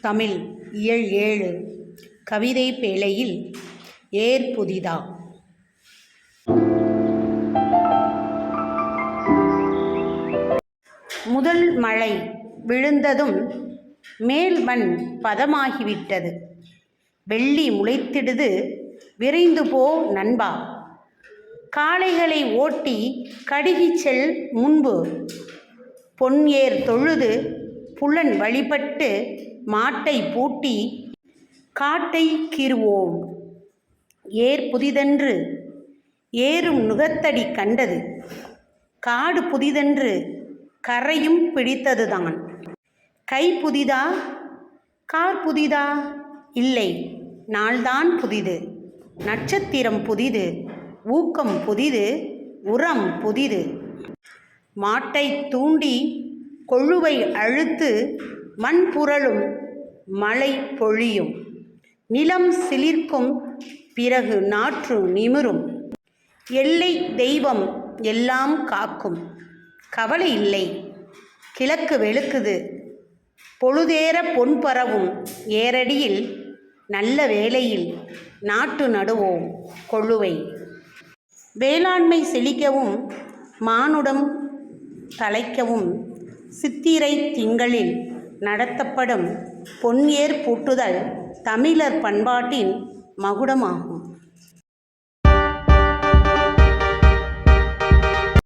தமிழ் இயல் ஏழு கவிதை பேழையில் ஏர் புதிதா. முதல் மழை விழுந்ததும் மேல் மண் பதமாகிவிட்டது. வெள்ளி முளைத்திடுது விரைந்து போ நண்பா. காளைகளை ஓட்டி கடுகிச் செல் முன்பு. பொன் ஏர் தொழுது புலன் வழிபட்டு மாட்டை பூட்டி காட்டை கீறுவோம். ஏர் புதிதென்று ஏறும் நுகத்தடி கண்டது. காடு புதிதென்று கரையும் பிடித்ததுதான். கை புதிதா? கார் புதிதா? இல்லை நாள்தான் புதிது. நட்சத்திரம் புதிது ஊக்கம் புதிது உரம் புதிது. மாட்டை தூண்டி கொழுவை அழுத்து மண் புரளும் மழை பொழியும். நிலம் சிலிர்க்கும் பிறகு நாற்று நிமிரும். எல்லை தெய்வம் எல்லாம் காக்கும். கவலை இல்லை. கிழக்கு வெளுக்குது. பொழுதேற பொன் பரவும் ஏரடியில். நல்ல வேளையில் நாட்டு நடுவோம் கொள்ளுவை. வேளாண்மை செழிக்கவும் மானுடம் தலைக்கவும் சித்திரை திங்களில் நடத்தப்படும் பொன்ஏர் பூட்டுதல் தமிழர் பண்பாட்டின் மகுடமாகும்.